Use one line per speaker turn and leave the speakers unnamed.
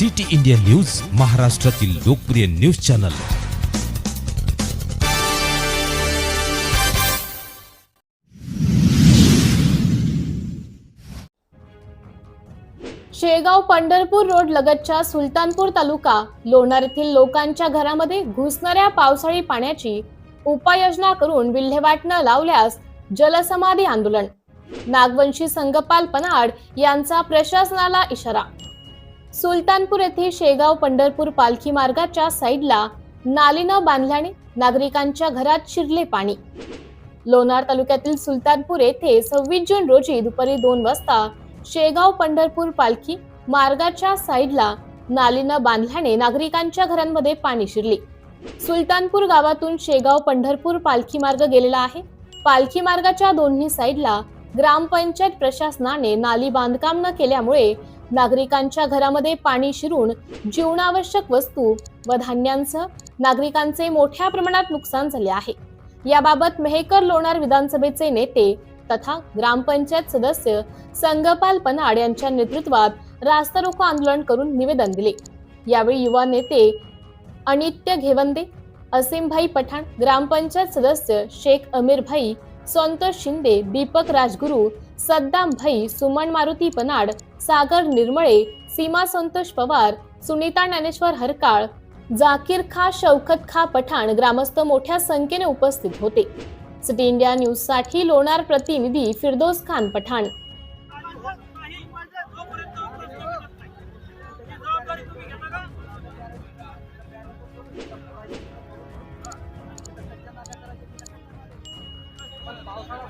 City India news महाराष्ट्रातील लोकप्रिय news channel.
Shegaon Pandharpur road लगतच्या सुलतानपूर तालुका लोणार येथील लोकांच्या घरामध्ये घुसणाऱ्या पावसाळी पाण्याची उपाययोजना करून विल्हेवाट न लावल्यास जलसमाधी आंदोलन. नागवंशी संगपाल पनाड यांचा प्रशासनाला इशारा. सुलतानपूर येथे शेगाव पंढरपूर पालखी मार्गाच्या साईडला नालीनं न बांधल्याने नागरिकांच्या घरात शिरले पाणी. लोणार तालुक्यातील सुलतानपूर येथे सव्वीस जून रोजी दुपारी दोन वाजता शेगाव पंढरपूर पालखी मार्गाच्या साईडला नालीनं न बांधल्याने नागरिकांच्या घरांमध्ये पाणी शिरले. सुलतानपूर गावातून शेगाव पंढरपूर पालखी मार्ग गेलेला आहे. पालखी मार्गाच्या दोन्ही साईडला ग्रामपंचायत प्रशासनाने नाली बांधकाम न केल्यामुळे नागरिकांच्या घरामध्ये पाणी शिरून जीवनावश्यक वस्तू व धान्यांसह नागरिकांचे मोठ्या प्रमाणात नुकसान झाले आहे. याबाबत मेहकर लोणार विधानसभेचे नेते तथा ग्रामपंचायत सदस्य संगपाल पनाड यांच्या नेतृत्वात रास्ता रोको आंदोलन करून निवेदन दिले. यावेळी युवा नेते अनित्य घेवंदे असीमभाई पठाण ग्रामपंचायत सदस्य शेख अमीर भाई संतोष शिंदे दीपक राजगुरू सद्दाम भाई सुमन मारुती पनाड सागर निर्मळे सीमा संतोष पवार सुनीता ज्ञानेश्वर हरकाळ जाकीर खा शौकत खा पठाण ग्रामस्थ मोठ्या संख्येने उपस्थित होते. सिटी इंडिया न्यूजसाठी लोणार प्रतिनिधी फिरदोस खान पठाण.